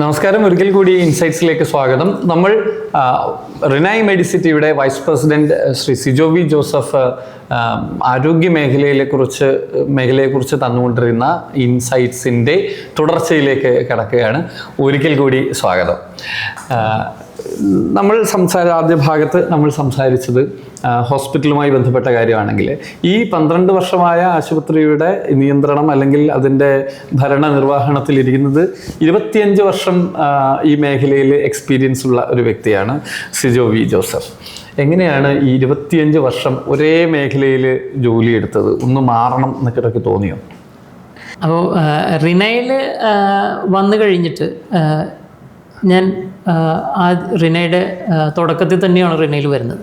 നമസ്കാരം. ഒരിക്കൽ കൂടി ഇൻസൈറ്റ്സിലേക്ക് സ്വാഗതം. നമ്മൾ Renai മെഡിസിറ്റിയുടെ vice president Shri Sijo V Joseph ആരോഗ്യ മേഖലയിലെ കുറിച്ച് മേഖലയെക്കുറിച്ച് തന്നുകൊണ്ടിരുന്ന ഇൻസൈറ്റ്സിന്റെ തുടർച്ചയിലേക്ക് കിടക്കുകയാണ്. ഒരിക്കൽ കൂടി സ്വാഗതം. നമ്മൾ സംസാര ആദ്യ ഭാഗത്ത് നമ്മൾ സംസാരിച്ചത് ഹോസ്പിറ്റലുമായി ബന്ധപ്പെട്ട കാര്യമാണെങ്കിൽ ഈ പന്ത്രണ്ട് വർഷമായ ആശുപത്രിയുടെ നിയന്ത്രണം അല്ലെങ്കിൽ അതിന്റെ ഭരണ നിർവഹണത്തിലിരിക്കുന്നത് ഇരുപത്തിയഞ്ച് വർഷം ഈ മേഖലയിൽ എക്സ്പീരിയൻസ് ഉള്ള ഒരു വ്യക്തിയാണ് സിജോ വി ജോസഫ്. എങ്ങനെയാണ് ഈ ഇരുപത്തിയഞ്ച് വർഷം ഒരേ മേഖലയിൽ ജോലിയെടുത്തത്? ഒന്ന് മാറണം എന്നൊക്കെ തോന്നിയോ? അപ്പോൾ റിനയിൽ വന്നു കഴിഞ്ഞിട്ട് ഞാൻ ആ, റിനയുടെ തുടക്കത്തിൽ തന്നെയാണ് റിനയിൽ വരുന്നത്.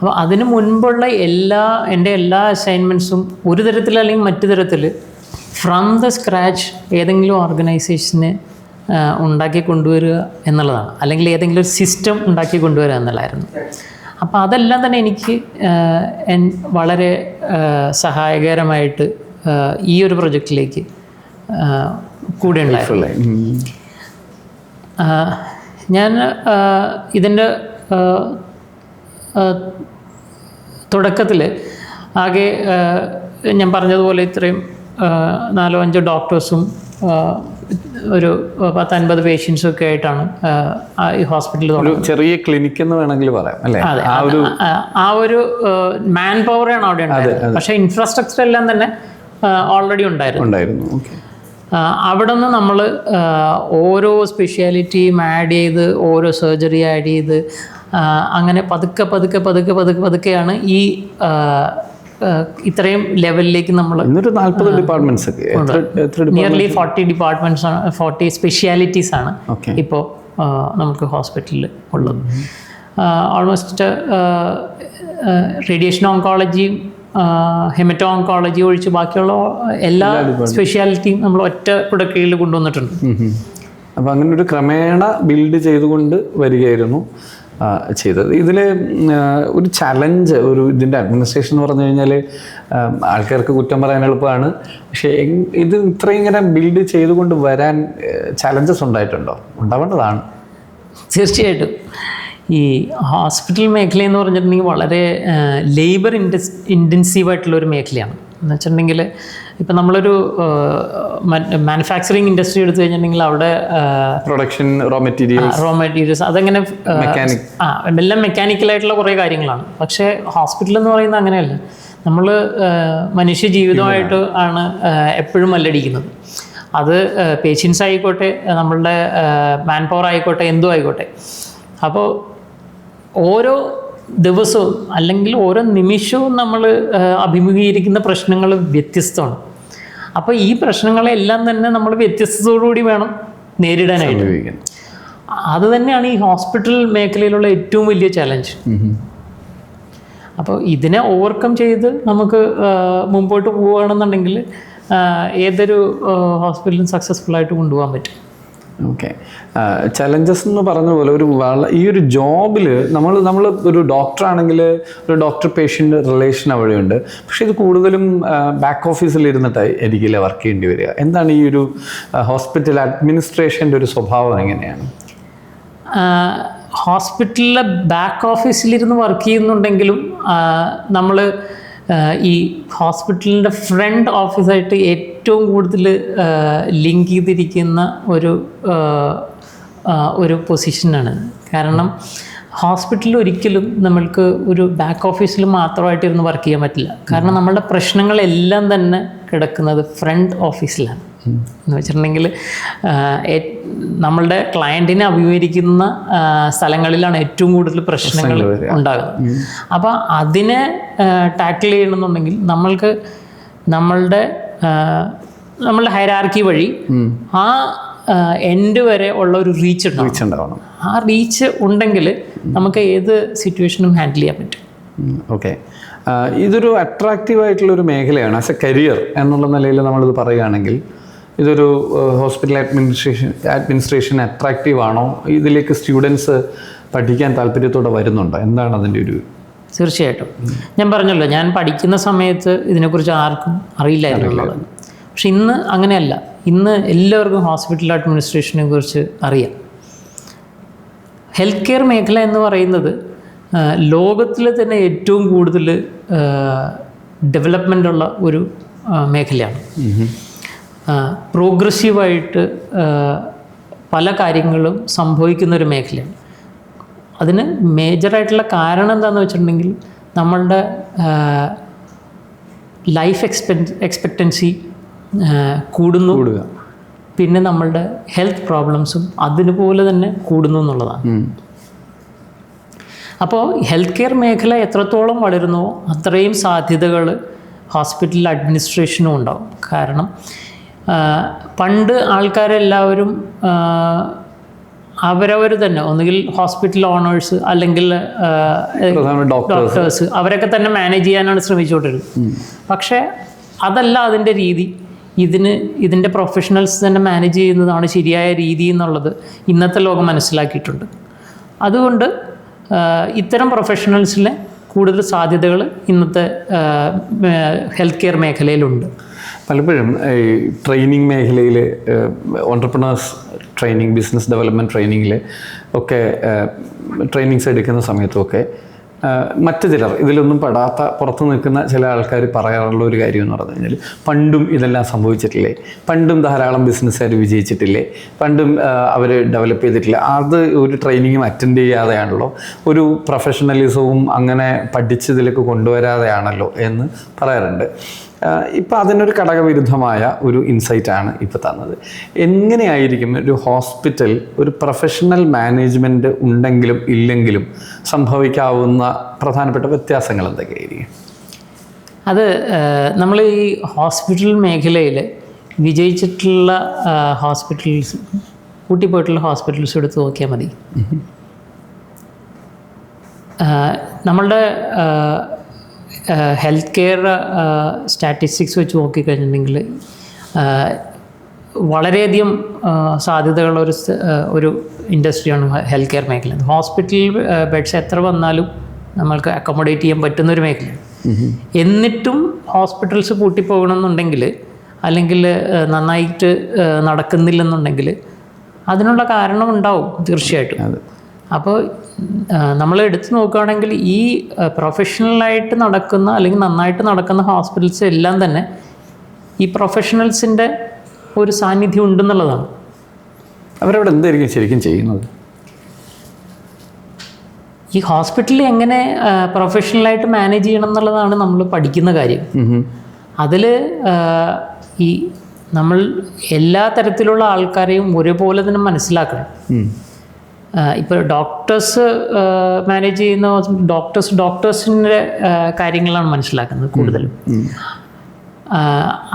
അപ്പോൾ അതിന് മുൻപുള്ള എല്ലാ എന്റെ എല്ലാ അസൈൻമെന്റ്സും ഒരു തരത്തിൽ അല്ലെങ്കിൽ മറ്റു തരത്തിൽ ഫ്രം ദ സ്ക്രാച്ച് ഏതെങ്കിലും ഓർഗനൈസേഷന് ഉണ്ടാക്കി കൊണ്ടുവരിക എന്നുള്ളതാണ്. അല്ലെങ്കിൽ ഏതെങ്കിലും ഒരു സിസ്റ്റം ഉണ്ടാക്കി കൊണ്ടുവരിക എന്നുള്ളതായിരുന്നു. അപ്പോൾ അതെല്ലാം തന്നെ എനിക്ക് വളരെ സഹായകരമായിട്ട് ഈ ഒരു പ്രൊജക്റ്റിലേക്ക് കൂടെ ഉണ്ടായിരുന്നു. ഞാൻ ഇതിന്റെ തുടക്കത്തിൽ ആകെ ഞാൻ പറഞ്ഞതുപോലെ ഇത്രയും നാലോ അഞ്ചോ ഡോക്ടേഴ്സും ഒരു പത്തൻപത് പേഷ്യൻസും ഒക്കെ ആയിട്ടാണ് ഈ ഹോസ്പിറ്റലിൽ ചെറിയ ക്ലിനിക് എന്ന് വേണമെങ്കിൽ പറയാം അല്ലേ? ആ ഒരു ആ, ഒരു മാൻ പവറാണ് അവിടെ ഉണ്ടായത് പക്ഷേ ഇൻഫ്രാസ്ട്രക്ചർ എല്ലാം തന്നെ ഓൾറെഡി ഉണ്ടായിരുന്നു. ഉണ്ടായിരുന്നു ഓക്കെ. അവിടെ നിന്ന് നമ്മൾ ഓരോ സ്പെഷ്യാലിറ്റിയും ആഡ് ചെയ്ത് ഓരോ സർജറി ആഡ് ചെയ്ത് അങ്ങനെ പതുക്കെ പതുക്കെ പതുക്കെ പതുക്കെ പതുക്കെയാണ് ഈ ഇത്രയും ലെവലിലേക്ക് നമ്മൾ ഇന്നൊരു നാല്പത് ഡിപ്പാർട്ട്മെന്റ്സ് നിയർലി ഫോർട്ടി ഡിപ്പാർട്ട്മെന്റ്സ് ആണ് ഫോർട്ടി സ്പെഷ്യാലിറ്റീസ് ആണ് ഇപ്പോൾ നമുക്ക് ഹോസ്പിറ്റലിൽ ഉള്ളത്. ഓൾമോസ്റ്റ് റേഡിയേഷൻ ഓങ്കോളജിയും ഹെമറ്റോ ഓങ്കോളജി ഒഴിച്ച് ബാക്കിയുള്ള എല്ലാ സ്പെഷ്യാലിറ്റിയും നമ്മൾ ഒറ്റ കുടക്കീഴിൽ കൊണ്ടുവന്നിട്ടുണ്ട്. അപ്പോൾ അങ്ങനെ ഒരു ക്രമേണ ബിൽഡ് ചെയ്തുകൊണ്ട് വരികയായിരുന്നു ചെയ്തത്. ഇതിൽ ഒരു ചലഞ്ച് ഒരു ഇതിന്റെ അഡ്മിനിസ്ട്രേഷൻ എന്ന് പറഞ്ഞു കഴിഞ്ഞാൽ ആൾക്കാർക്ക് കുറ്റം പറയാൻ എളുപ്പമാണ്. പക്ഷേ ഇത് ഇത്രയും ഇങ്ങനെ ബിൽഡ് ചെയ്തുകൊണ്ട് വരാൻ ചലഞ്ചസ് ഉണ്ടായിട്ടുണ്ടോ? ഉണ്ടാവേണ്ടതാണ്. തീർച്ചയായിട്ടും. ഈ ഹോസ്പിറ്റൽ മേഖല എന്ന് പറഞ്ഞിട്ടുണ്ടെങ്കിൽ വളരെ ലേബർ ഇൻഡസ് ഇന്റൻസീവ് ആയിട്ടുള്ള ഒരു മേഖലയാണ്. എന്ന് വെച്ചിട്ടുണ്ടെങ്കിൽ ഇപ്പം നമ്മളൊരു മാനുഫാക്ചറിങ് ഇൻഡസ്ട്രി എടുത്തു കഴിഞ്ഞിട്ടുണ്ടെങ്കിൽ അവിടെ production raw materials raw materials അതങ്ങനെ. ആ എല്ലാം മെക്കാനിക്കലായിട്ടുള്ള കുറേ കാര്യങ്ങളാണ്. പക്ഷേ ഹോസ്പിറ്റൽ എന്ന് പറയുന്നത് അങ്ങനെയല്ല. നമ്മൾ മനുഷ്യ ജീവിതമായിട്ട് ആണ് എപ്പോഴും മല്ലടിക്കുന്നത്. അത് പേഷ്യൻസ് ആയിക്കോട്ടെ നമ്മളുടെ മാൻ പവർ ആയിക്കോട്ടെ എന്തും ആയിക്കോട്ടെ. അപ്പോൾ ഓരോ ദിവസവും അല്ലെങ്കിൽ ഓരോ നിമിഷവും നമ്മൾ അഭിമുഖീകരിക്കുന്ന പ്രശ്നങ്ങൾ വ്യത്യസ്തമാണ്. അപ്പോൾ ഈ പ്രശ്നങ്ങളെല്ലാം തന്നെ നമ്മൾ വ്യത്യസ്തതയോടുകൂടി വേണം നേരിടാനായിട്ട്. അത് തന്നെയാണ് ഈ ഹോസ്പിറ്റൽ മേഖലയിലുള്ള ഏറ്റവും വലിയ ചലഞ്ച്. അപ്പോൾ ഇതിനെ ഓവർകം ചെയ്ത് നമുക്ക് മുമ്പോട്ട് പോവുകയാണെന്നുണ്ടെങ്കിൽ ഏതൊരു ഹോസ്പിറ്റലും സക്സസ്ഫുൾ ആയിട്ട് കൊണ്ടുപോകാൻ പറ്റും. ഓക്കെ ചലഞ്ചസ് എന്ന് പറഞ്ഞ പോലെ ഒരു വള ഈ ഒരു ജോബിൽ നമ്മൾ നമ്മൾ ഒരു ഡോക്ടർ ആണെങ്കിൽ ഒരു ഡോക്ടർ പേഷ്യന്റ് റിലേഷൻ അവിടെയുണ്ട് പക്ഷെ ഇത് കൂടുതലും ബാക്ക് ഓഫീസിൽ ഇരുന്നിട്ട് എനിക്കില്ല വർക്ക് ചെയ്യേണ്ടി വരിക. എന്താണ് ഈ ഒരു ഹോസ്പിറ്റൽ അഡ്മിനിസ്ട്രേഷന്റെ ഒരു സ്വഭാവം എങ്ങനെയാണ്? ഹോസ്പിറ്റലിലെ ബാക്ക് ഓഫീസിലിരുന്ന് വർക്ക് ചെയ്യുന്നുണ്ടെങ്കിലും നമ്മൾ ഈ ഹോസ്പിറ്റലിന്റെ ഫ്രണ്ട് ഓഫീസായിട്ട് ഏറ്റവും കൂടുതൽ ലിങ്ക് ചെയ്തിരിക്കുന്ന ഒരു ഒരു പൊസിഷനാണ് കാരണം ഹോസ്പിറ്റലിൽ ഒരിക്കലും നമ്മൾക്ക് ഒരു ബാക്ക് ഓഫീസിൽ മാത്രമായിട്ട് ഇരുന്ന് വർക്ക് ചെയ്യാൻ പറ്റില്ല. കാരണം നമ്മളുടെ പ്രശ്നങ്ങളെല്ലാം തന്നെ കിടക്കുന്നത് ഫ്രണ്ട് ഓഫീസിലാണ് എന്ന് വെച്ചിട്ടുണ്ടെങ്കിൽ നമ്മളുടെ ക്ലയന്റിനെ അഭിമുഖീകരിക്കുന്ന സ്ഥലങ്ങളിലാണ് ഏറ്റവും കൂടുതൽ പ്രശ്നങ്ങൾ ഉണ്ടാകുന്നത്. അപ്പോൾ അതിനെ ടാക്കിൾ ചെയ്യണമെന്നുണ്ടെങ്കിൽ നമ്മൾക്ക് നമ്മളുടെ നമ്മളുടെ ഹൈറാർക്കി വഴി ആ എൻഡ് വരെ ഉള്ള ഒരു റീച്ച് റീച്ച് ഉണ്ടാവണം. ആ റീച്ച് ഉണ്ടെങ്കിൽ നമുക്ക് ഏത് സിറ്റുവേഷനും ഹാൻഡിൽ ചെയ്യാൻ പറ്റും. ഓക്കെ ഇതൊരു അട്രാക്റ്റീവ് ആയിട്ടുള്ള ഒരു മേഖലയാണ്. ആസ് എ കരിയർ എന്നുള്ള നിലയിൽ നമ്മളിത് പറയുകയാണെങ്കിൽ ഇതൊരു ഹോസ്പിറ്റൽ അഡ്മിനിസ്ട്രേഷൻ അഡ്മിനിസ്ട്രേഷൻ അട്രാക്റ്റീവ് ആണോ? ഇതിലേക്ക് സ്റ്റുഡൻസ് പഠിക്കാൻ താല്പര്യത്തോടെ വരുന്നുണ്ടോ? എന്താണ് അതിന്റെ ഒരു തീർച്ചയായിട്ടും. ഞാൻ പറഞ്ഞല്ലോ ഞാൻ പഠിക്കുന്ന സമയത്ത് ഇതിനെക്കുറിച്ച് ആർക്കും അറിയില്ലായിരുന്നു. പക്ഷെ ഇന്ന് അങ്ങനെയല്ല. ഇന്ന് എല്ലാവർക്കും ഹോസ്പിറ്റൽ അഡ്മിനിസ്ട്രേഷനെ കുറിച്ച് അറിയാം. ഹെൽത്ത് കെയർ മേഖല എന്ന് പറയുന്നത് ലോകത്തിൽ തന്നെ ഏറ്റവും കൂടുതൽ ഡെവലപ്മെന്റ് ഉള്ള ഒരു മേഖലയാണ്. പ്രോഗ്രസീവായിട്ട് പല കാര്യങ്ങളും സംഭവിക്കുന്ന ഒരു മേഖലയാണ്. അതിന് മേജറായിട്ടുള്ള കാരണം എന്താണെന്ന് വെച്ചിട്ടുണ്ടെങ്കിൽ നമ്മളുടെ ലൈഫ് എക്സ്പെൻ എക്സ്പെക്റ്റൻസി കൂടുന്നു. കൂടുക. പിന്നെ നമ്മളുടെ ഹെൽത്ത് പ്രോബ്ലംസും അതിനുപോലെ തന്നെ കൂടുന്നു എന്നുള്ളതാണ്. അപ്പോൾ ഹെൽത്ത് കെയർ മേഖല എത്രത്തോളം വളരുന്നോ അത്രയും സാധ്യതകൾ ഹോസ്പിറ്റൽ അഡ്മിനിസ്ട്രേഷനും ഉണ്ടാവും. കാരണം പണ്ട് ആൾക്കാരെല്ലാവരും അവരവർ തന്നെ ഒന്നുകിൽ ഹോസ്പിറ്റൽ ഓണേഴ്സ് അല്ലെങ്കിൽ ഡോക്ടേഴ്സ് അവരൊക്കെ തന്നെ മാനേജ് ചെയ്യാനാണ് ശ്രമിച്ചുകൊണ്ടിരുന്നത്. പക്ഷേ അതല്ല അതിന്റെ രീതി. ഇതിന് ഇതിന്റെ പ്രൊഫഷണൽസ് തന്നെ മാനേജ് ചെയ്യുന്നതാണ് ശരിയായ രീതി എന്നുള്ളത് ഇന്നത്തെ ലോകം മനസ്സിലാക്കിയിട്ടുണ്ട്. അതുകൊണ്ട് ഇത്തരം പ്രൊഫഷണൽസിലെ കൂടുതൽ സാധ്യതകൾ ഇന്നത്തെ ഹെൽത്ത് കെയർ മേഖലയിലുണ്ട്. പലപ്പോഴും ഈ ട്രെയിനിങ് മേഖലയിൽ ഓണ്ടർപ്രണേഴ്സ് ട്രെയിനിങ് ബിസിനസ് ഡെവലപ്മെന്റ് ട്രെയിനിങ്ങിൽ ഒക്കെ ട്രെയിനിങ്സ് എടുക്കുന്ന സമയത്തുമൊക്കെ ആ, മറ്റ് ചിലർ ഇതിലൊന്നും പെടാത്ത പുറത്ത് നിൽക്കുന്ന ചില ആൾക്കാർ പറയാറുള്ള ഒരു കാര്യം എന്ന് പറഞ്ഞു കഴിഞ്ഞാൽ പണ്ടും ഇതെല്ലാം സംഭവിച്ചിട്ടില്ലേ? പണ്ടും ധാരാളം ബിസിനസ്സുകാർ വിജയിച്ചിട്ടില്ലേ? പണ്ടും അവർ ഡെവലപ്പ് ചെയ്തിട്ടില്ല? അത് ഒരു ട്രെയിനിങ്ങും അറ്റൻഡ് ചെയ്യാതെയാണല്ലോ? ഒരു പ്രൊഫഷണലിസവും അങ്ങനെ പഠിച്ചതിലേക്ക് കൊണ്ടുവരാതെയാണല്ലോ എന്ന് പറയാറുണ്ട്. ഇപ്പം അതിനൊരു ഘടകവിരുദ്ധമായ ഒരു ഇൻസൈറ്റ് ആണ് ഇപ്പോൾ തന്നത്. എങ്ങനെയായിരിക്കും ഒരു ഹോസ്പിറ്റൽ ഒരു പ്രൊഫഷണൽ മാനേജ്മെന്റ് ഉണ്ടെങ്കിലും ഇല്ലെങ്കിലും സംഭവിക്കാവുന്ന പ്രധാനപ്പെട്ട വ്യത്യാസങ്ങൾ എന്തൊക്കെയായിരിക്കും? അത് നമ്മൾ ഈ ഹോസ്പിറ്റൽ മേഖലയിൽ വിജയിച്ചിട്ടുള്ള ഹോസ്പിറ്റൽസ് കൂട്ടിപ്പോയിട്ടുള്ള ഹോസ്പിറ്റൽസ് എടുത്ത് നോക്കിയാൽ മതി. നമ്മളുടെ ഹെൽത്ത് കെയർ സ്റ്റാറ്റിസ്റ്റിക്സ് വെച്ച് നോക്കിക്കഴിഞ്ഞിട്ടുണ്ടെങ്കിൽ വളരെയധികം സാധ്യതകളുള്ള ഒരു ഒരു ഇൻഡസ്ട്രിയാണ് ഹെൽത്ത് കെയർ മേഖല ഹോസ്പിറ്റൽ ബെഡ്സ് എത്ര വന്നാലും നമ്മൾക്ക് അക്കോമഡേറ്റ് ചെയ്യാൻ പറ്റുന്ന ഒരു മേഖലയാണ്. എന്നിട്ടും ഹോസ്പിറ്റൽസ് പൂട്ടിപ്പോകണമെന്നുണ്ടെങ്കിൽ അല്ലെങ്കിൽ നന്നായിട്ട് നടക്കുന്നില്ലെന്നുണ്ടെങ്കിൽ അതിനുള്ള കാരണം ഉണ്ടാവും തീർച്ചയായിട്ടും. അപ്പോൾ നമ്മൾ എടുത്തു നോക്കുകയാണെങ്കിൽ ഈ പ്രൊഫഷണലായിട്ട് നടക്കുന്ന അല്ലെങ്കിൽ നന്നായിട്ട് നടക്കുന്ന ഹോസ്പിറ്റൽസ് എല്ലാം തന്നെ ഈ പ്രൊഫഷണൽസിന്റെ ഒരു സാന്നിധ്യം ഉണ്ടെന്നുള്ളതാണ് അവരവിടെ എന്തായിരിക്കും ശരിക്കും ചെയ്യുന്നത് ഈ ഹോസ്പിറ്റലിൽ എങ്ങനെ പ്രൊഫഷണലായിട്ട് മാനേജ് ചെയ്യണം എന്നുള്ളതാണ് നമ്മൾ പഠിക്കുന്ന കാര്യം. അതിൽ ഈ നമ്മൾ എല്ലാ തരത്തിലുള്ള ആൾക്കാരെയും ഒരേപോലെ തന്നെ മനസ്സിലാക്കണം. ഇപ്പോൾ ഡോക്ടേഴ്സ് മാനേജ് ചെയ്യുന്ന ഡോക്ടേഴ്സ് ഡോക്ടേഴ്സിന്റെ കാര്യങ്ങളാണ് മനസ്സിലാക്കുന്നത് കൂടുതലും.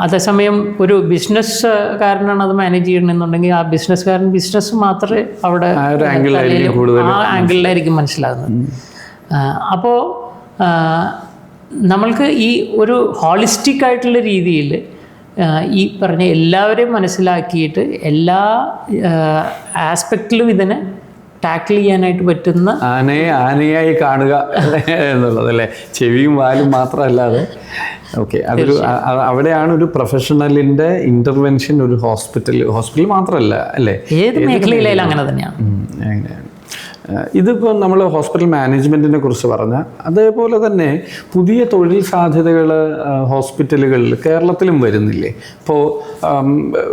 അതേസമയം ഒരു ബിസിനസ് കാരനാണ് അത് മാനേജ് ചെയ്യണമെന്നുണ്ടെങ്കിൽ ആ ബിസിനസ്സുകാരൻ ബിസിനസ് മാത്രമേ അവിടെ ആ ആംഗിളിലായിരിക്കും മനസ്സിലാകുന്നത് അപ്പോൾ നമ്മൾക്ക് ഈ ഒരു ഹോളിസ്റ്റിക് ആയിട്ടുള്ള രീതിയിൽ ഈ പറഞ്ഞ എല്ലാവരെയും മനസ്സിലാക്കിയിട്ട് എല്ലാ ആസ്പെക്റ്റിലും ഇതിനെ ടാക്കിൾ ചെയ്യാനായിട്ട് പറ്റുന്ന ആനയെ ആനയായി കാണുക എന്നുള്ളത് അല്ലേ? ചെവിയും വാലും മാത്രമല്ലാതെ ഓക്കെ അതൊരു അവിടെയാണ് ഒരു പ്രൊഫഷണലിന്റെ ഇന്റർവെൻഷൻ ഒരു ഹോസ്പിറ്റൽ ഹോസ്പിറ്റൽ മാത്രമല്ല അല്ലേ? ഏത് മേഖലയിലായാലും അങ്ങനെ തന്നെയാണ് അങ്ങനെയാണ് ഇതിപ്പോൾ നമ്മൾ ഹോസ്പിറ്റൽ മാനേജ്മെന്റിനെ കുറിച്ച് പറഞ്ഞ അതേപോലെ തന്നെ പുതിയ തൊഴിൽ സാധ്യതകൾ ഹോസ്പിറ്റലുകളിൽ കേരളത്തിലും വരുന്നില്ലേ? ഇപ്പോൾ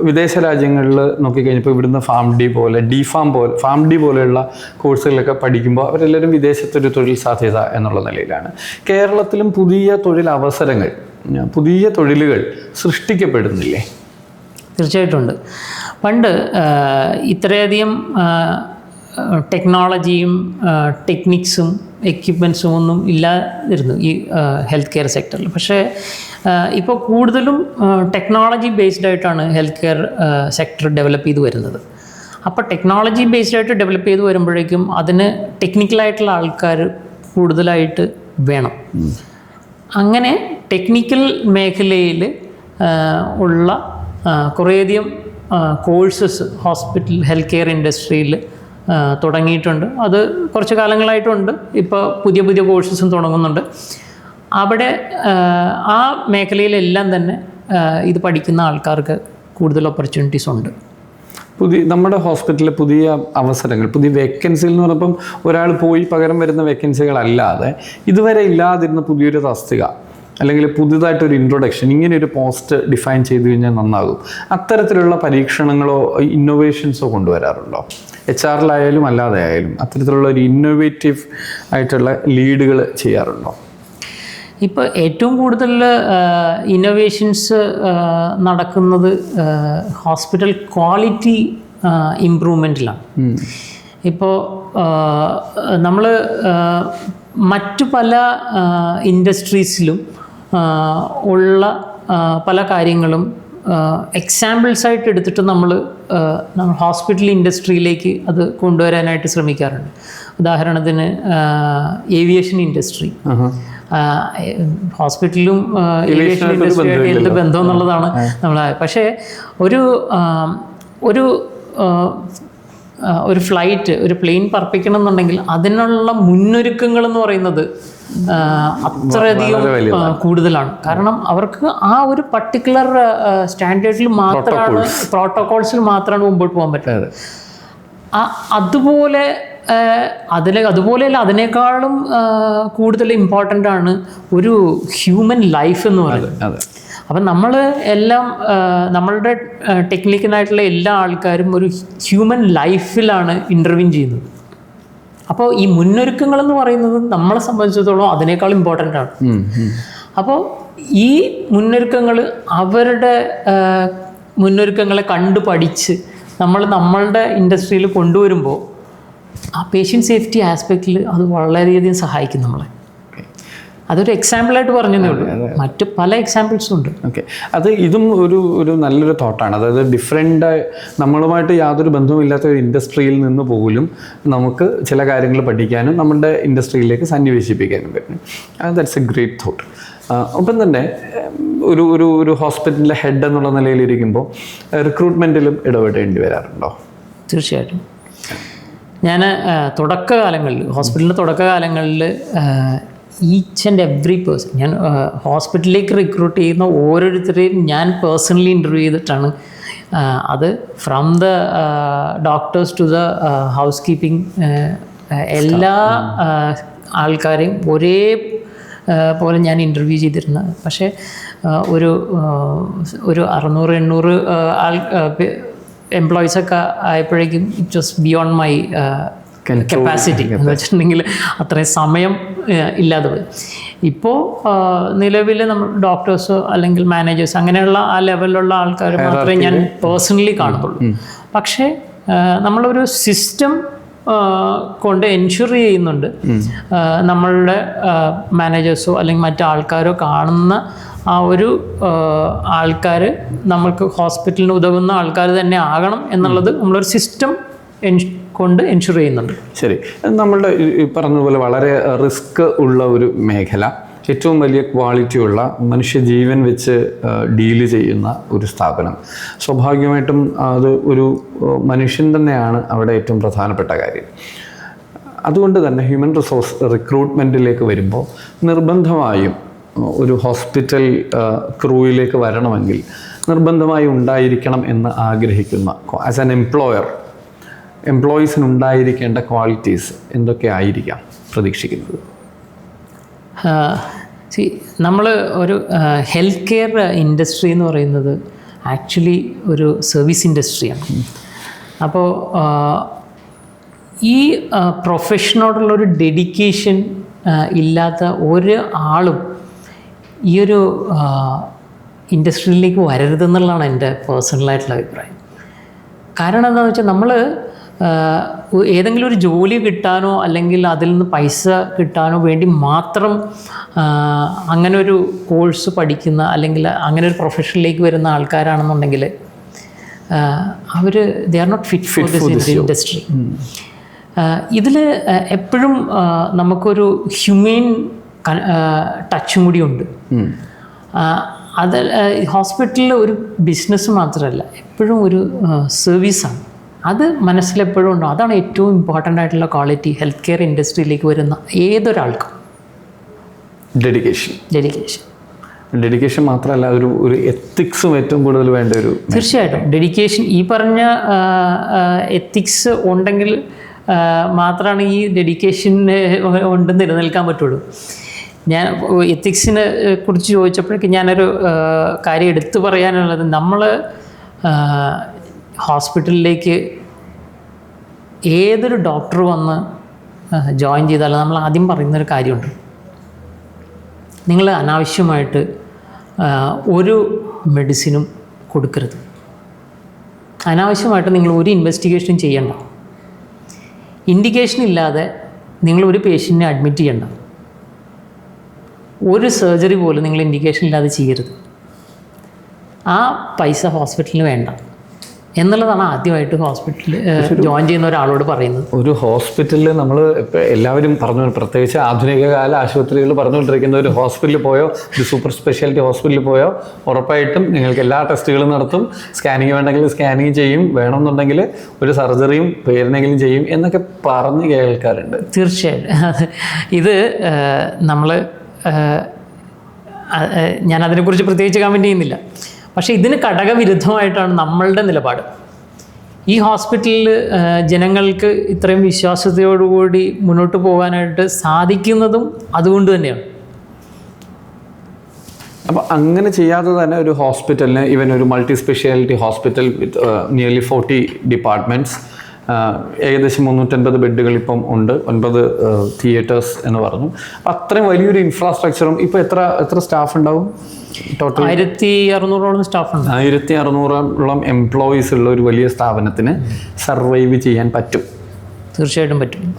വിദേശ രാജ്യങ്ങളിൽ നോക്കിക്കഴിഞ്ഞപ്പോൾ ഇവിടുന്ന് ഫാം ഡി പോലെ ഡി ഫാം പോലെ ഫാം ഡി പോലെയുള്ള കോഴ്സുകളൊക്കെ പഠിക്കുമ്പോൾ അവരെല്ലാവരും വിദേശത്തൊരു തൊഴിൽ സാധ്യത എന്നുള്ള നിലയിലാണ്. കേരളത്തിലും പുതിയ തൊഴിൽ അവസരങ്ങൾ പുതിയ തൊഴിലുകൾ സൃഷ്ടിക്കപ്പെടുന്നില്ലേ? തീർച്ചയായിട്ടും ഉണ്ട്. പണ്ട് ഇത്രയധികം ടെക്നോളജിയും ടെക്നിക്സും എക്യുപ്മെൻസും ഒന്നും ഇല്ലാതിരുന്നു ഈ ഹെൽത്ത് കെയർ സെക്ടറിൽ പക്ഷേ ഇപ്പോൾ കൂടുതലും ടെക്നോളജി ബേസ്ഡ് ആയിട്ടാണ് ഹെൽത്ത് കെയർ സെക്ടർ ഡെവലപ്പ് ചെയ്ത് വരുന്നത്. അപ്പോൾ ടെക്നോളജി ബേസ്ഡ് ആയിട്ട് ഡെവലപ്പ് ചെയ്ത് വരുമ്പോഴേക്കും അതിന് ടെക്നിക്കലായിട്ടുള്ള ആൾക്കാർ കൂടുതലായിട്ട് വേണം. അങ്ങനെ ടെക്നിക്കൽ മേഖലയിൽ ഉള്ള കുറേയധികം കോഴ്സസ് ഹോസ്പിറ്റൽ ഹെൽത്ത് കെയർ ഇൻഡസ്ട്രിയിൽ തുടങ്ങിയിട്ടുണ്ട്. അത് കുറച്ച് കാലങ്ങളായിട്ടുണ്ട്. ഇപ്പോൾ പുതിയ പുതിയ കോഴ്സസും തുടങ്ങുന്നുണ്ട്. അവിടെ ആ, മേഖലയിലെല്ലാം തന്നെ ഇത് പഠിക്കുന്ന ആൾക്കാർക്ക് കൂടുതൽ ഓപ്പർച്യൂണിറ്റീസ് ഉണ്ട്. പുതിയ നമ്മുടെ ഹോസ്പിറ്റലിലെ പുതിയ അവസരങ്ങൾ പുതിയ വേക്കൻസികൾ എന്ന് പറയുമ്പം ഒരാൾ പോയി പകരം വരുന്ന വേക്കൻസികളല്ലാതെ ഇതുവരെ ഇല്ലാതിരുന്ന പുതിയൊരു തസ്തിക അല്ലെങ്കിൽ പുതുതായിട്ടൊരു ഇൻട്രൊഡക്ഷൻ ഇങ്ങനെ ഒരു പോസ്റ്റ് ഡിഫൈൻ ചെയ്തു കഴിഞ്ഞാൽ നന്നാകും. അത്തരത്തിലുള്ള പരീക്ഷണങ്ങളോ ഇന്നോവേഷൻസോ കൊണ്ടുവരാറുണ്ടോ? എച്ച് ആറിലായാലും അല്ലാതെ ആയാലും അത്തരത്തിലുള്ള ഒരു ഇന്നോവേറ്റീവ് ആയിട്ടുള്ള ലീഡുകൾ ചെയ്യാറുണ്ടോ? ഇപ്പോൾ ഏറ്റവും കൂടുതൽ ഇന്നോവേഷൻസ് നടക്കുന്നത് ഹോസ്പിറ്റൽ ക്വാളിറ്റി ഇമ്പ്രൂവ്മെന്റിലാണ് ഇപ്പോൾ നമ്മൾ മറ്റു പല ഇൻഡസ്ട്രീസിലും ഉള്ള പല കാര്യങ്ങളും എക്സാമ്പിൾസ് ആയിട്ട് എടുത്തിട്ട് നമ്മൾ നമ്മൾ ഹോസ്പിറ്റൽ ഇൻഡസ്ട്രിയിലേക്ക് അത് കൊണ്ടുവരാനായിട്ട് ശ്രമിക്കാറുണ്ട്. ഉദാഹരണത്തിന് ഏവിയേഷൻ ഇൻഡസ്ട്രി. ഹോസ്പിറ്റലും ഏവിയേഷൻ ഇൻഡസ്ട്രിയായിട്ട് എന്ത് ബന്ധം എന്നുള്ളതാണ് നമ്മൾ പക്ഷേ ഒരു ഒരു ഒരു ഫ്ലൈറ്റ് ഒരു പ്ലെയിൻ പറപ്പിക്കണം എന്നുണ്ടെങ്കിൽ അതിനുള്ള മുന്നൊരുക്കങ്ങൾ എന്ന് പറയുന്നത് അത്രയധികം കൂടുതലാണ്. കാരണം അവർക്ക് ആ ഒരു പർട്ടിക്കുലർ സ്റ്റാൻഡേർഡിൽ മാത്രമാണ് പ്രോട്ടോകോൾസിൽ മാത്രമാണ് മുമ്പോട്ട് പോകാൻ പറ്റുന്നത്. അതുപോലെ അതിൽ അതുപോലെയല്ല അതിനേക്കാളും കൂടുതൽ ഇമ്പോർട്ടന്റ് ആണ് ഒരു ഹ്യൂമൻ ലൈഫ് എന്ന് പറയുന്നത്. അപ്പം നമ്മൾ എല്ലാം നമ്മളുടെ ടെക്നിക്കലായിട്ടുള്ള എല്ലാ ആൾക്കാരും ഒരു ഹ്യൂമൻ ലൈഫിലാണ് ഇന്റർവ്യൂ ചെയ്യുന്നത്. അപ്പോൾ ഈ മുന്നൊരുക്കങ്ങൾ എന്ന് പറയുന്നത് നമ്മളെ സംബന്ധിച്ചിടത്തോളം അതിനേക്കാൾ ഇമ്പോർട്ടന്റ് ആണ്. അപ്പോൾ ഈ മുന്നൊരുക്കങ്ങൾ അവരുടെ മുന്നൊരുക്കങ്ങളെ കണ്ടു പഠിച്ച് നമ്മൾ നമ്മളുടെ ഇൻഡസ്ട്രിയിൽ കൊണ്ടുവരുമ്പോൾ ആ പേഷ്യന്റ് സേഫ്റ്റി ആസ്പെക്റ്റിൽ അത് വളരെയധികം സഹായിക്കും നമ്മളെ അതൊരു എക്സാമ്പിളായിട്ട് പറഞ്ഞതേ ഉള്ളൂ. മറ്റു പല എക്സാമ്പിൾസും ഉണ്ട്. ഓക്കെ അത് ഇതും ഒരു ഒരു നല്ലൊരു തോട്ടാണ് അതായത് ഡിഫറെന്റ് നമ്മളുമായിട്ട് യാതൊരു ബന്ധവുമില്ലാത്ത ഒരു ഇൻഡസ്ട്രിയിൽ നിന്ന് പോലും നമുക്ക് ചില കാര്യങ്ങൾ പഠിക്കാനും നമ്മുടെ ഇൻഡസ്ട്രിയിലേക്ക് സന്നിവേശിപ്പിക്കാനും പറ്റും. ദാറ്റ്സ് എ ഗ്രേറ്റ് തോട്ട് ഒപ്പം തന്നെ ഒരു ഒരു ഒരു ഹോസ്പിറ്റലിലെ ഹെഡ് എന്നുള്ള നിലയിലിരിക്കുമ്പോൾ റിക്രൂട്ട്മെന്റിലും ഇടപെടേണ്ടി വരാറുണ്ടോ? തീർച്ചയായിട്ടും. ഞാൻ തുടക്കകാലങ്ങളിൽ ഹോസ്പിറ്റലിന്റെ തുടക്കകാലങ്ങളിൽ ഈച്ച് ആൻഡ് എവ്രി പേഴ്സൺ ഞാൻ ഹോസ്പിറ്റലിലേക്ക് റിക്രൂട്ട് ചെയ്യുന്ന ഓരോരുത്തരെയും ഞാൻ പേഴ്സണലി ഇന്റർവ്യൂ ചെയ്തിട്ടാണ്. അത് from the doctors to the housekeeping എല്ലാ ആൾക്കാരെയും ഒരേ പോലെ ഞാൻ ഇന്റർവ്യൂ ചെയ്തിരുന്നത്. പക്ഷേ ഒരു ഒരു അറുന്നൂറ് എണ്ണൂറ് ആൾ എംപ്ലോയീസൊക്കെ ആയപ്പോഴേക്കും it was beyond my capacity എന്ന് വെച്ചിട്ടുണ്ടെങ്കിൽ അത്രയും സമയം ഇല്ലാതെ പോയി. ഇപ്പോൾ നിലവിൽ നമ്മൾ ഡോക്ടേഴ്സോ അല്ലെങ്കിൽ മാനേജേഴ്സ് അങ്ങനെയുള്ള ആ ലെവലിലുള്ള ആൾക്കാർ മാത്രമേ ഞാൻ പേഴ്സണലി കാണുന്നുള്ളൂ പക്ഷേ നമ്മളൊരു സിസ്റ്റം കൊണ്ട് എൻഷുർ ചെയ്യുന്നുണ്ട്. നമ്മളുടെ മാനേജേഴ്സോ അല്ലെങ്കിൽ മറ്റു ആൾക്കാരോ കാണുന്ന ആ ഒരു ആൾക്കാർ നമ്മൾക്ക് ഹോസ്പിറ്റലിന് ഉതകുന്ന ആൾക്കാർ തന്നെ ആകണം എന്നുള്ളത് നമ്മളൊരു സിസ്റ്റം കൊണ്ട് എൻഷുർ ചെയ്യുന്നുണ്ട്. ശരി. നമ്മളുടെ ഈ- പറഞ്ഞതുപോലെ വളരെ റിസ്ക് ഉള്ള ഒരു മേഖല ഏറ്റവും വലിയ ക്വാളിറ്റി ഉള്ള മനുഷ്യജീവൻ വെച്ച് ഡീൽ ചെയ്യുന്ന ഒരു സ്ഥാപനം. സ്വാഭാവികമായിട്ടും അത് ഒരു മനുഷ്യൻ തന്നെയാണ് അവിടെ ഏറ്റവും പ്രധാനപ്പെട്ട കാര്യം. അതുകൊണ്ട് തന്നെ ഹ്യൂമൻ റിസോഴ്സ് റിക്രൂട്ട്മെന്റിലേക്ക് വരുമ്പോൾ നിർബന്ധമായും ഒരു ഹോസ്പിറ്റൽ ക്രൂയിലേക്ക് വരണമെങ്കിൽ നിർബന്ധമായി ഉണ്ടായിരിക്കണം എന്ന് ആഗ്രഹിക്കുന്ന ആസ് ആൻ എംപ്ലോയർ എംപ്ലോയീസിന് ഉണ്ടായിരിക്കേണ്ട ക്വാളിറ്റീസ് എന്തൊക്കെ ആയിരിക്കാം പ്രതീക്ഷിക്കുന്നത്? സി നമ്മൾ ഒരു ഹെൽത്ത് കെയർ ഇൻഡസ്ട്രി എന്ന് പറയുന്നത് ആക്ച്വലി ഒരു സർവീസ് ഇൻഡസ്ട്രിയാണ് അപ്പോൾ ഈ പ്രൊഫഷനോടുള്ള ഒരു ഡെഡിക്കേഷൻ ഇല്ലാത്ത ഒരു ആളും ഈ ഒരു ഇൻഡസ്ട്രിയിലേക്ക് വരരുതെന്നുള്ളതാണ് എന്റെ പേഴ്സണലായിട്ടുള്ള അഭിപ്രായം. കാരണം എന്താണെന്ന് വെച്ചാൽ നമ്മൾ ഏതെങ്കിലും ഒരു ജോലി കിട്ടാനോ അല്ലെങ്കിൽ അതിൽ നിന്ന് പൈസ കിട്ടാനോ വേണ്ടി മാത്രം അങ്ങനെ ഒരു കോഴ്സ് പഠിക്കുന്ന അല്ലെങ്കിൽ അങ്ങനെ ഒരു പ്രൊഫഷനിലേക്ക് വരുന്ന ആൾക്കാരാണെന്നുണ്ടെങ്കിൽ അവർ they are not fit for this industry ഇതിൽ എപ്പോഴും നമുക്കൊരു ഹ്യൂമെയിൻ ടച്ചും കൂടിയുണ്ട് അത് ഹോസ്പിറ്റലിൽ ഒരു ബിസിനസ് മാത്രമല്ല എപ്പോഴും ഒരു സർവീസാണ് അത് മനസ്സിലെപ്പോഴും ഉണ്ടോ അതാണ് ഏറ്റവും ഇമ്പോർട്ടന്റ് ആയിട്ടുള്ള ക്വാളിറ്റി ഹെൽത്ത് കെയർ ഇൻഡസ്ട്രിയിലേക്ക് വരുന്ന ഏതൊരാൾക്കും. ഡെഡിക്കേഷൻ ഡെഡിക്കേഷൻ ഡെഡിക്കേഷൻ മാത്രമല്ല ഒരു ഒരു എത്തിക്സും ഏറ്റവും കൂടുതൽ വേണ്ട ഒരു തീർച്ചയായിട്ടും. ഡെഡിക്കേഷൻ ഈ പറഞ്ഞ എത്തിക്സ് ഉണ്ടെങ്കിൽ മാത്രമാണ് ഈ ഡെഡിക്കേഷൻ കൊണ്ട് നിലനിൽക്കാൻ പറ്റുള്ളൂ. ഞാൻ എത്തിക്സിനെ കുറിച്ച് ചോദിച്ചപ്പോഴേക്കും ഞാനൊരു കാര്യം എടുത്തു പറയാനുള്ളത് നമ്മൾ ഹോസ്പിറ്റലിലേക്ക് ഏതൊരു ഡോക്ടർ വന്ന് ജോയിൻ ചെയ്താലും നമ്മൾ ആദ്യം പറയുന്നൊരു കാര്യമുണ്ട്. നിങ്ങൾ അനാവശ്യമായിട്ട് ഒരു മെഡിസിനും കൊടുക്കരുത്. അനാവശ്യമായിട്ട് നിങ്ങൾ ഒരു ഇൻവെസ്റ്റിഗേഷനും ചെയ്യണ്ട. ഇൻഡിക്കേഷൻ ഇല്ലാതെ നിങ്ങൾ ഒരു പേഷ്യന്റിനെ അഡ്മിറ്റ് ചെയ്യണ്ട. ഒരു സർജറി പോലും നിങ്ങൾ ഇൻഡിക്കേഷൻ ഇല്ലാതെ ചെയ്യരുത്. ആ പൈസ ഹോസ്പിറ്റലിന് വേണ്ട. എന്നുള്ളതാണ് ആദ്യമായിട്ട് ഹോസ്പിറ്റലിൽ ജോയിൻ ചെയ്യുന്ന ഒരാളോട് പറയുന്നത്. ഒരു ഹോസ്പിറ്റലിൽ നമ്മൾ എല്ലാവരും പറഞ്ഞു പ്രത്യേകിച്ച് ആധുനിക കാല ആശുപത്രികൾ പറഞ്ഞുകൊണ്ടിരിക്കുന്ന ഒരു ഹോസ്പിറ്റലിൽ പോയോ ഒരു സൂപ്പർ സ്പെഷ്യാലിറ്റി ഹോസ്പിറ്റലിൽ പോയോ ഉറപ്പായിട്ടും നിങ്ങൾക്ക് എല്ലാ ടെസ്റ്റുകളും നടത്തും. സ്കാനിങ് വേണമെങ്കിൽ സ്കാനിങ് ചെയ്യും. വേണമെന്നുണ്ടെങ്കിൽ ഒരു സർജറിയും പേരിനെങ്കിലും ചെയ്യും എന്നൊക്കെ പറഞ്ഞ് കേൾക്കാറുണ്ട്. തീർച്ചയായിട്ടും. ഇത് നമ്മൾ ഞാൻ അതിനെക്കുറിച്ച് പ്രത്യേകിച്ച് കമന്റ് ചെയ്യുന്നില്ല. പക്ഷേ ഇതിന് ഘടകവിരുദ്ധമായിട്ടാണ് നമ്മളുടെ നിലപാട്. ഈ ഹോസ്പിറ്റലിൽ ജനങ്ങൾക്ക് ഇത്രയും വിശ്വാസത്തോടുകൂടി മുന്നോട്ട് പോകാനായിട്ട് സാധിക്കുന്നതും അതുകൊണ്ട് തന്നെയാണ്. അപ്പോൾ അങ്ങനെ ചെയ്യാതെ തന്നെ ഒരു ഹോസ്പിറ്റലിന് ഇവൻ ഒരു multi speciality hospital with nearly forty departments ഏകദേശം മുന്നൂറ്റൻപത് ബെഡുകൾ ഇപ്പം ഉണ്ട്. ഒൻപത് തിയേറ്റേഴ്സ് എന്ന് പറഞ്ഞു. അത്രയും വലിയൊരു ഇൻഫ്രാസ്ട്രക്ചറും ഇപ്പോൾ എത്ര എത്ര സ്റ്റാഫ് ഉണ്ടാവും? ടോട്ടൽ ആയിരത്തി അറുന്നൂറോളം സ്റ്റാഫ് ഉണ്ട്. ആയിരത്തി അറുന്നൂറോളം എംപ്ലോയീസ് ഉള്ള ഒരു വലിയ സ്ഥാപനത്തിന് സർവൈവ് ചെയ്യാൻ പറ്റും. തീർച്ചയായിട്ടും പറ്റും.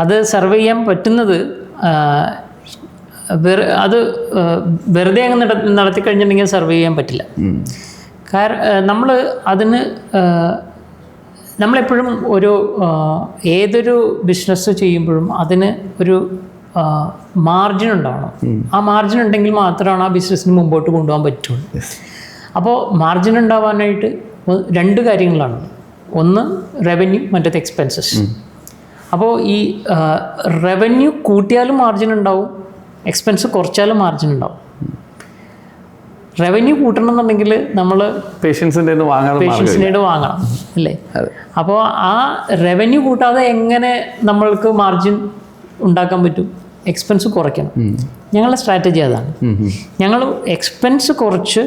അത് സർവൈവ് ചെയ്യാൻ പറ്റുന്നത് വെറു അത് വെറുതെ അങ്ങ് നടത്തി കഴിഞ്ഞിട്ടുണ്ടെങ്കിൽ സർവൈവ് ചെയ്യാൻ പറ്റില്ല. കാരണം നമ്മൾ അതിന് നമ്മളെപ്പോഴും ഒരു ഏതൊരു ബിസിനസ് ചെയ്യുമ്പോഴും അതിന് ഒരു മാർജിൻ ഉണ്ടാവണം. ആ മാർജിൻ ഉണ്ടെങ്കിൽ മാത്രമാണ് ആ ബിസിനസ്സിന് മുമ്പോട്ട് കൊണ്ടുപോകാൻ പറ്റുള്ളൂ. അപ്പോൾ മാർജിൻ ഉണ്ടാവാനായിട്ട് രണ്ട് കാര്യങ്ങളാണ്. ഒന്ന് റവന്യൂ മറ്റേത് എക്സ്പെൻസസ് അപ്പോൾ ഈ റവന്യൂ കൂട്ടിയാലും മാർജിൻ ഉണ്ടാവും എക്സ്പെൻസ് കുറച്ചാലും മാർജിൻ ഉണ്ടാവും. റവന്യൂ കൂട്ടണം എന്നുണ്ടെങ്കിൽ നമ്മൾ പേഷ്യൻസിന്റെ വാങ്ങണം പേഷ്യൻസിന്റെ വാങ്ങണം അല്ലേ? അപ്പോൾ ആ റവന്യൂ കൂട്ടാതെ എങ്ങനെ നമ്മൾക്ക് മാർജിൻ ഉണ്ടാക്കാൻ പറ്റും? എക്സ്പെൻസ് കുറയ്ക്കണം. ഞങ്ങളുടെ സ്ട്രാറ്റജി അതാണ്. ഞങ്ങൾ എക്സ്പെൻസ് കുറച്ച്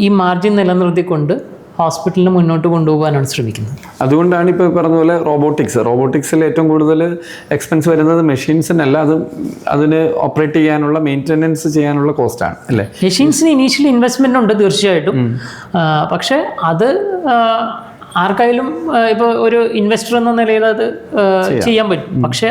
ഈ മാർജിൻ നിലനിർത്തിക്കൊണ്ട് ഹോസ്പിറ്റലിന് മുന്നോട്ട് കൊണ്ടുപോകാനാണ് ശ്രമിക്കുന്നത്. അതുകൊണ്ടാണ് ഇപ്പോൾ പറഞ്ഞ പോലെ റോബോട്ടിക്സ്. റോബോട്ടിക്സിൽ ഏറ്റവും കൂടുതൽ എക്സ്പെൻസ് വരുന്നത് മെഷീൻസിനല്ല അത് അതിന് ഓപ്പറേറ്റ് ചെയ്യാനുള്ള മെയിന്റനൻസ് ചെയ്യാനുള്ള കോസ്റ്റാണ് അല്ലേ? മെഷീൻസിന് ഇനീഷ്യൽ ഇൻവെസ്റ്റ്മെന്റ് ഉണ്ട് തീർച്ചയായിട്ടും. പക്ഷേ അത് ആർക്കായാലും ഇപ്പോൾ ഒരു ഇൻവെസ്റ്റർ എന്ന നിലയിൽ അത് ചെയ്യാൻ പറ്റും. പക്ഷേ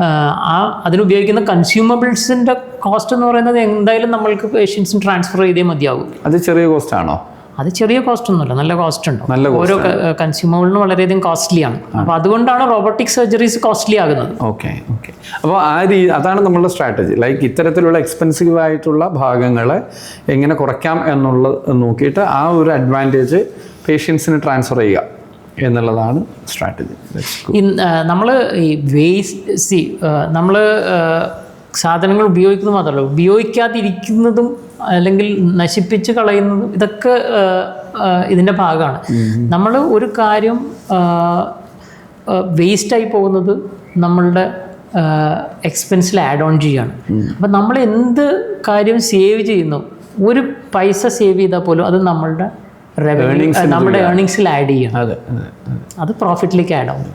ആ, ആ അതിനുപയോഗിക്കുന്ന കൺസ്യൂമബിൾസിന്റെ കോസ്റ്റ് എന്ന് പറയുന്നത് എന്തായാലും നമ്മൾക്ക് പേഷ്യൻസിന് ട്രാൻസ്ഫർ ചെയ്തേ മതിയാകും അത് ചെറിയ കോസ്റ്റ് ആണോ? അത് ചെറിയ കോസ്റ്റ് ഒന്നുമില്ല. നല്ല കോസ്റ്റ് ഉണ്ട്. നല്ല ഓരോ കൺസ്യൂമബിളിന് വളരെയധികം കോസ്റ്റ്ലി ആണ്. അപ്പോൾ അതുകൊണ്ടാണ് റോബോട്ടിക് സർജറീസ് കോസ്റ്റ്ലി ആകുന്നത്. Okay okay. അപ്പോൾ ആ രീ അതാണ് നമ്മളുടെ സ്ട്രാറ്റജി ലൈക്ക് ഇത്തരത്തിലുള്ള എക്സ്പെൻസീവ് ആയിട്ടുള്ള ഭാഗങ്ങളെ എങ്ങനെ കുറയ്ക്കാം എന്നുള്ളത് നോക്കിയിട്ട് ആ ഒരു അഡ്വാന്റേജ് പേഷ്യൻസിന് ട്രാൻസ്ഫർ ചെയ്യുക എന്നുള്ളതാണ് സ്ട്രാറ്റജി നമ്മൾ ഈ വേസ്റ്റ് സി നമ്മൾ സാധനങ്ങൾ ഉപയോഗിക്കുന്നത് മാത്രമല്ല ഉപയോഗിക്കാതിരിക്കുന്നതും അല്ലെങ്കിൽ നശിപ്പിച്ച് കളയുന്നതും ഇതൊക്കെ ഇതിന്റെ ഭാഗമാണ്. നമ്മൾ ഒരു കാര്യം വേസ്റ്റായി പോകുന്നത് നമ്മളുടെ എക്സ്പെൻസിൽ ആഡ് ഓൺ ചെയ്യുകയാണ്. അപ്പം നമ്മൾ എന്ത് കാര്യം സേവ് ചെയ്യുന്നു? ഒരു പൈസ സേവ് ചെയ്താൽ പോലും അത് നമ്മളുടെ റവന്യൂ നമ്മുടെ ഏർണിങ്സിൽ ആഡ് ചെയ്യണം അത് പ്രോഫിറ്റിലേക്ക് ആഡ് ആവും.